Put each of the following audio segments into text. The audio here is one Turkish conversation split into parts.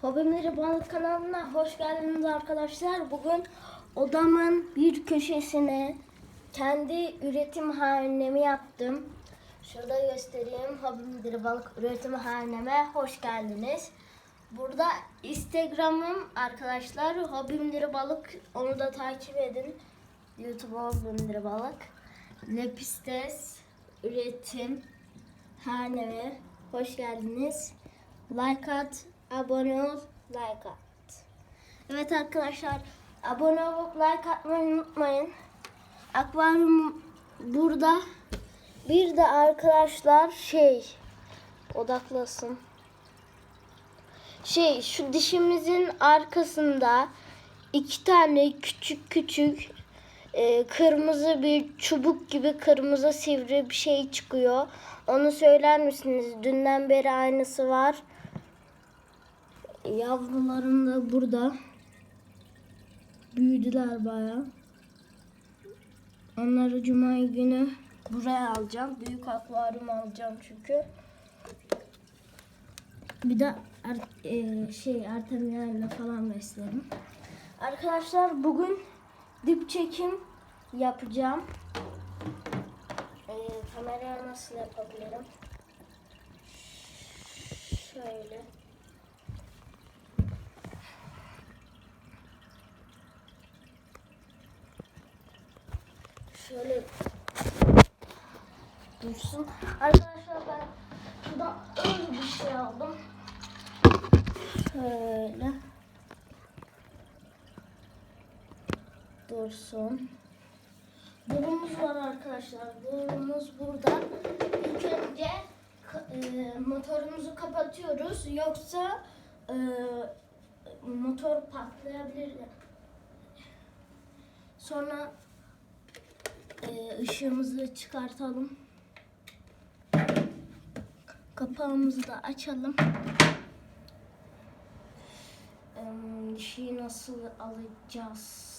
Hobimleri Balık kanalına hoş geldiniz arkadaşlar. Bugün odamın bir köşesine kendi üretim hanemi yaptım. Şurada göstereyim. Hobimleri Balık üretim haneme hoş geldiniz. Burada Instagram'ım arkadaşlar. Hobimleri Balık onu da takip edin. YouTube Hobimleri Balık. Lepistes üretim haneme hoş geldiniz. Like at, abone ol, like at. Evet arkadaşlar, abone olup like atmayı unutmayın. Akvaryum burada. Bir de arkadaşlar şey odaklasın. Şey şu dişimizin arkasında iki tane küçük küçük e, kırmızı bir çubuk gibi kırmızı sivri bir şey çıkıyor. Onu söyler misiniz? Dünden beri aynısı var. Yavrularım da burada. Büyüdüler baya. Onları cuma günü buraya alacağım. Büyük akvaryum alacağım çünkü. Bir de ar- e, şey artemiyerle falan beslerim. Arkadaşlar bugün dip çekim yapacağım. E, kameraya nasıl yapabilirim? Şöyle. Şöyle dursun. Arkadaşlar ben şuradan öyle bir şey aldım. Şöyle. Dursun. Burumuz var arkadaşlar. Burumuz burada. İlk önce e, motorumuzu kapatıyoruz. Yoksa e, motor patlayabilir. Sonra e, ışığımızı çıkartalım. Kapağımızı da açalım. Ee, şeyi nasıl alacağız?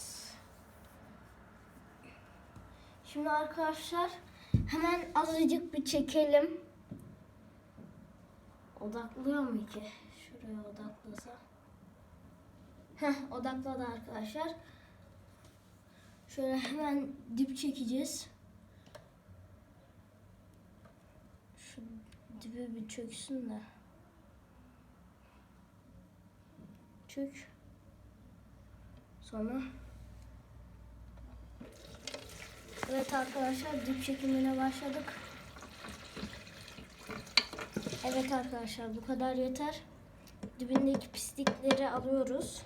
Şimdi arkadaşlar hemen azıcık bir çekelim. Odaklıyor mu ki? Şuraya odaklasa. Heh odakladı arkadaşlar. Şöyle hemen dip çekeceğiz. Şu dibe bir çöksün de. Çök. Sonra. Evet arkadaşlar dip çekimine başladık. Evet arkadaşlar bu kadar yeter. Dibindeki pislikleri alıyoruz.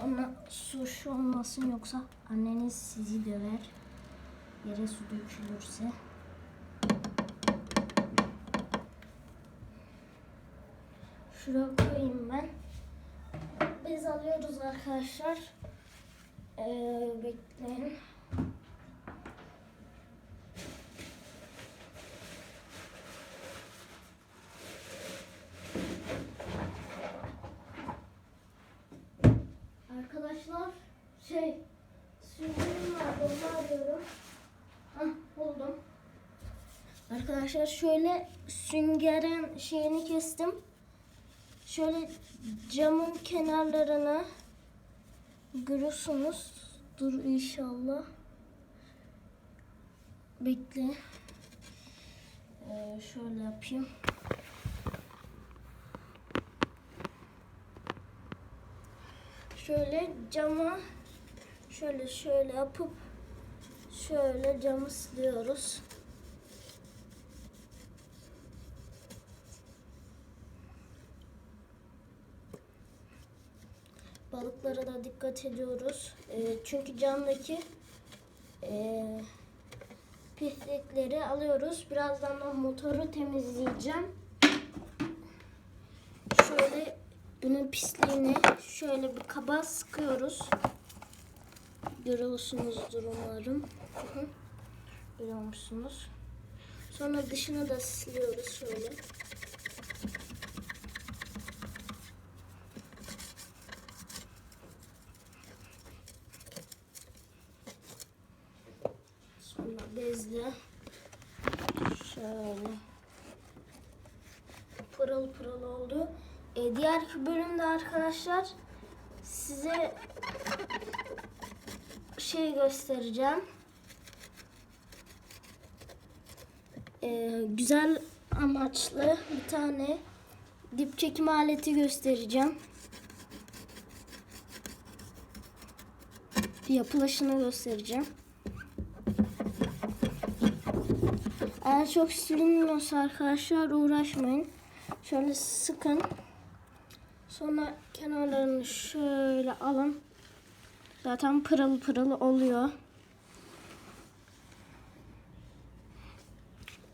Sonra su şu olmasın yoksa anneniz sizi döver. Yere su dökülürse. Şuraya koyayım ben. Bez alıyoruz arkadaşlar. Ee, bekleyin. Arkadaşlar şey süngerim vardı onu arıyorum. Hah buldum. Arkadaşlar şöyle süngerin şeyini kestim. Şöyle camın kenarlarını görüyorsunuz. Dur inşallah. Bekle. Ee, şöyle yapayım. Şöyle cama şöyle şöyle yapıp şöyle camı siliyoruz. Balıklara da dikkat ediyoruz. Ee, çünkü camdaki e, pislikleri alıyoruz. Birazdan da motoru temizleyeceğim. Şöyle bunun pisliğini şöyle bir kaba sıkıyoruz. Görüyorsunuzdur umarım. Görüyor musunuz? Sonra dışını da siliyoruz şöyle pırıl oldu. E, diğer bölümde arkadaşlar size şey göstereceğim. E, güzel amaçlı bir tane dip çekim aleti göstereceğim. Yapılışını göstereceğim. Eğer çok silinmiyorsa arkadaşlar uğraşmayın. Şöyle sıkın. Sonra kenarlarını şöyle alın. Zaten pırıl pırıl oluyor.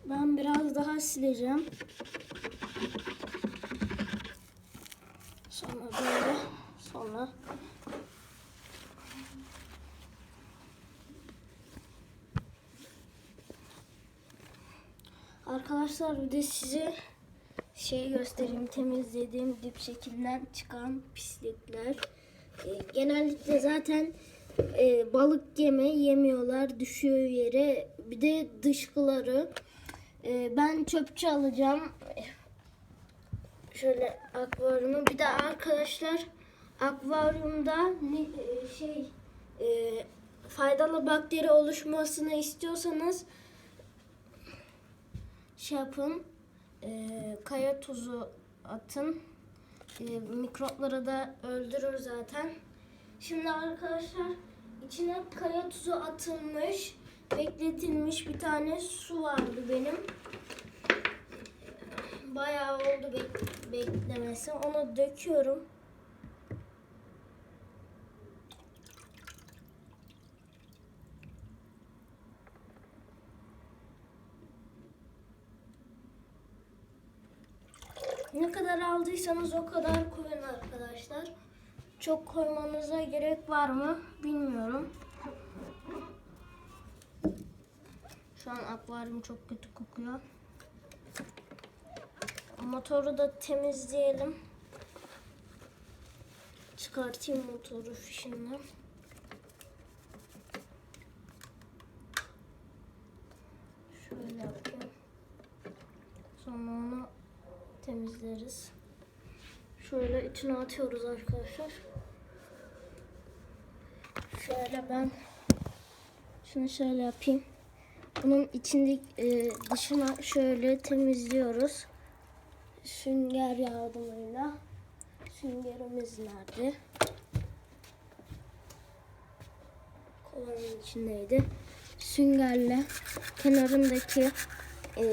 Ben biraz daha sileceğim. Sonra böyle. Sonra Arkadaşlar bir de size şey göstereyim temizlediğim dip şekilden çıkan pislikler. Ee, genellikle zaten e, balık yeme yemiyorlar düşüyor yere. Bir de dışkıları. Ee, ben çöpçü alacağım. Şöyle akvaryumu. Bir de arkadaşlar akvaryumda e, şey e, faydalı bakteri oluşmasını istiyorsanız şey yapın. E, kaya tuzu atın. E, mikropları da öldürür zaten. Şimdi arkadaşlar içine kaya tuzu atılmış, bekletilmiş bir tane su vardı benim. Bayağı oldu bek- beklemesi. Onu döküyorum. Ne kadar aldıysanız o kadar koyun arkadaşlar. Çok koymanıza gerek var mı bilmiyorum. Şu an akvaryum çok kötü kokuyor. Motoru da temizleyelim. Çıkartayım motoru fişinden. Şöyle yapayım. Sonra onu temizleriz. Şöyle içine atıyoruz arkadaşlar. Şöyle ben şunu şöyle yapayım. Bunun içindeki e, dışına şöyle temizliyoruz. Sünger yardımıyla. Süngerimiz nerede? Kovanın içindeydi. Süngerle kenarındaki e,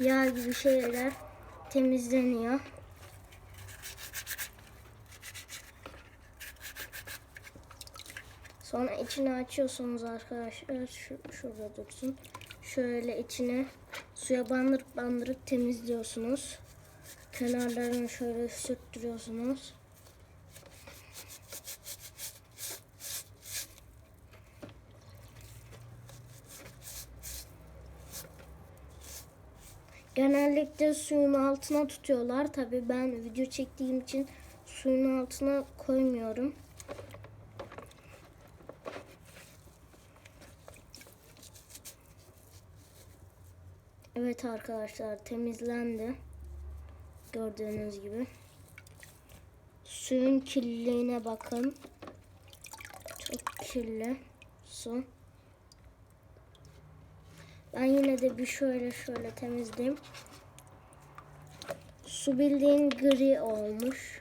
yağ gibi şeyler temizleniyor. Sonra içini açıyorsunuz arkadaşlar. Şu, şurada dursun. Şöyle içine suya bandırıp bandırıp temizliyorsunuz. Kenarlarını şöyle sürttürüyorsunuz. Genellikle suyun altına tutuyorlar. Tabii ben video çektiğim için suyun altına koymuyorum. Evet arkadaşlar temizlendi. Gördüğünüz gibi. Suyun kirliliğine bakın. Çok kirli su. Ben yine de bir şöyle şöyle temizleyeyim. Su bildiğin gri olmuş.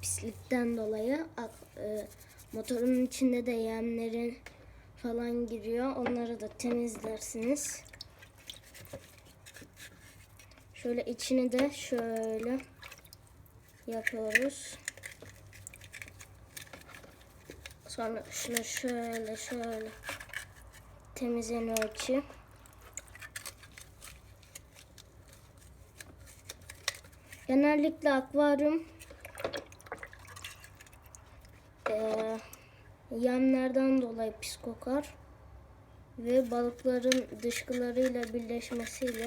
Pislikten dolayı e, motorun içinde de yemlerin falan giriyor. Onları da temizlersiniz. Şöyle içini de şöyle yapıyoruz. Sonra şunu şöyle şöyle temizleniyor içi. Genellikle akvaryum yemlerden dolayı pis kokar ve balıkların dışkılarıyla birleşmesiyle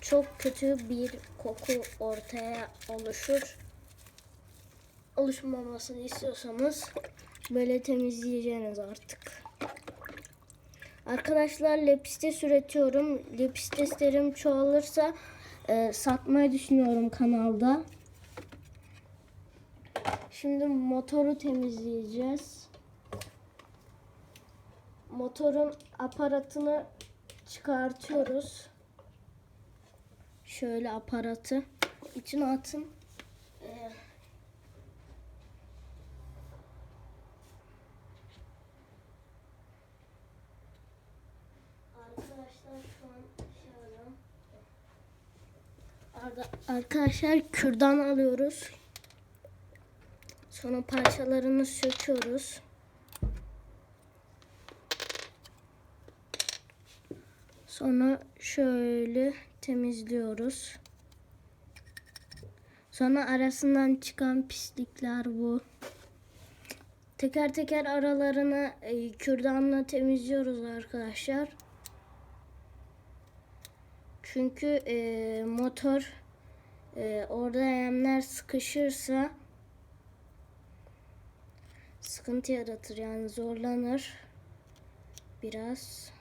çok kötü bir koku ortaya oluşur. Oluşmamasını istiyorsanız böyle temizleyeceğiniz artık. Arkadaşlar lepistes üretiyorum. Lepisteslerim çoğalırsa e, satmayı düşünüyorum kanalda. Şimdi motoru temizleyeceğiz. Motorun aparatını çıkartıyoruz. Şöyle aparatı içine atın. Ee, Arkadaşlar kürdan alıyoruz. Sonra parçalarını söküyoruz. Sonra şöyle temizliyoruz. Sonra arasından çıkan pislikler bu. Teker teker aralarını e, kürdanla temizliyoruz arkadaşlar. Çünkü e, motor e, orada yemler sıkışırsa sıkıntı yaratır yani zorlanır biraz.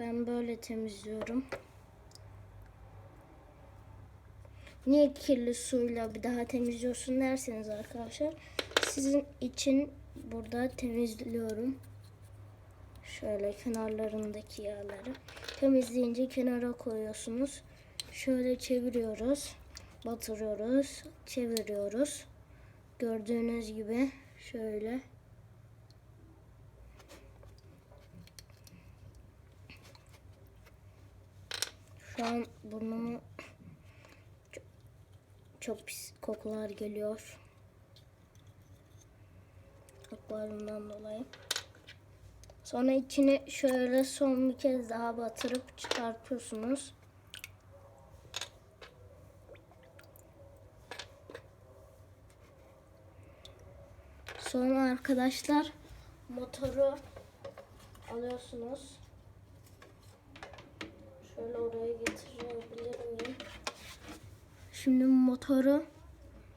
Ben böyle temizliyorum. Niye kirli suyla bir daha temizliyorsun derseniz arkadaşlar sizin için burada temizliyorum. Şöyle kenarlarındaki yağları temizleyince kenara koyuyorsunuz. Şöyle çeviriyoruz. Batırıyoruz. Çeviriyoruz. Gördüğünüz gibi şöyle Şu an burnumu çok, çok pis kokular geliyor. Akvaryumdan dolayı. Sonra içine şöyle son bir kez daha batırıp çıkartıyorsunuz. Sonra arkadaşlar motoru alıyorsunuz. Şimdi motoru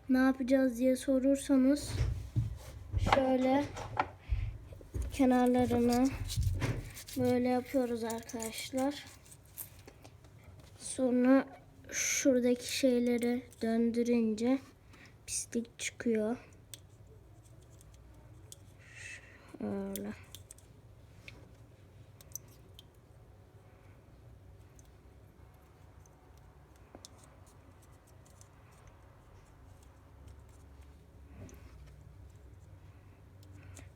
ne yapacağız diye sorursanız şöyle kenarlarını böyle yapıyoruz arkadaşlar. Sonra şuradaki şeyleri döndürünce pislik çıkıyor. Şöyle.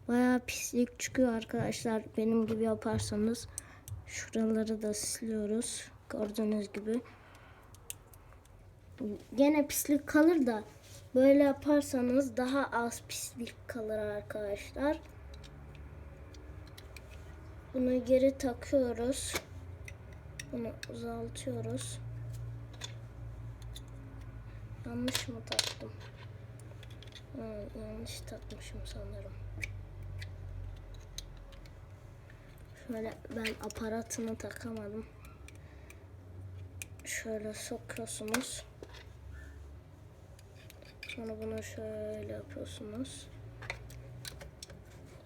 Bayağı pislik çıkıyor arkadaşlar. Benim gibi yaparsanız şuraları da siliyoruz. Gördüğünüz gibi. Gene pislik kalır da böyle yaparsanız daha az pislik kalır arkadaşlar. Bunu geri takıyoruz. Bunu uzaltıyoruz. Yanlış mı taktım? Ha, yanlış takmışım sanırım. Şöyle ben aparatını takamadım. Şöyle sokuyorsunuz. Sonra bunu şöyle yapıyorsunuz.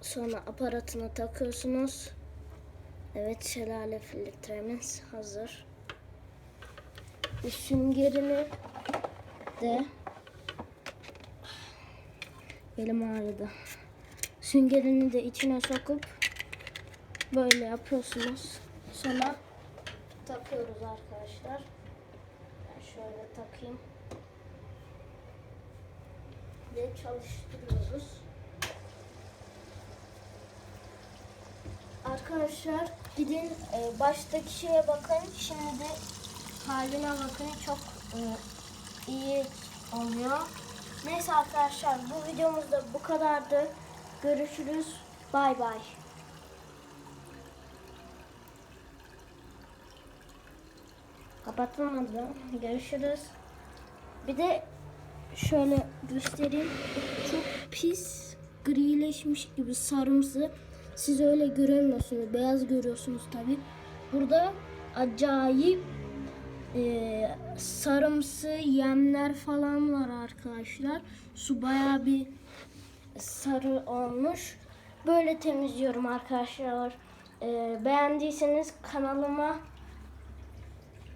Sonra aparatını takıyorsunuz. Evet şelale filtremiz hazır. Bir süngerini de elim ağrıdı. Süngerini de içine sokup böyle yapıyorsunuz. Sonra takıyoruz arkadaşlar. Ben şöyle takayım. Ve çalıştırıyoruz. Arkadaşlar gidin e, baştaki şeye bakın. Şimdi de haline bakın. Çok e, iyi oluyor. Neyse arkadaşlar bu videomuzda bu kadardı. Görüşürüz. Bay bay. Kapatılmadı. Görüşürüz. Bir de şöyle göstereyim. Çok pis grileşmiş gibi sarımsı. Siz öyle göremiyorsunuz. Beyaz görüyorsunuz tabi. Burada acayip e, sarımsı yemler falan var arkadaşlar. Su bayağı bir sarı olmuş. böyle temizliyorum arkadaşlar. Ee, beğendiyseniz kanalıma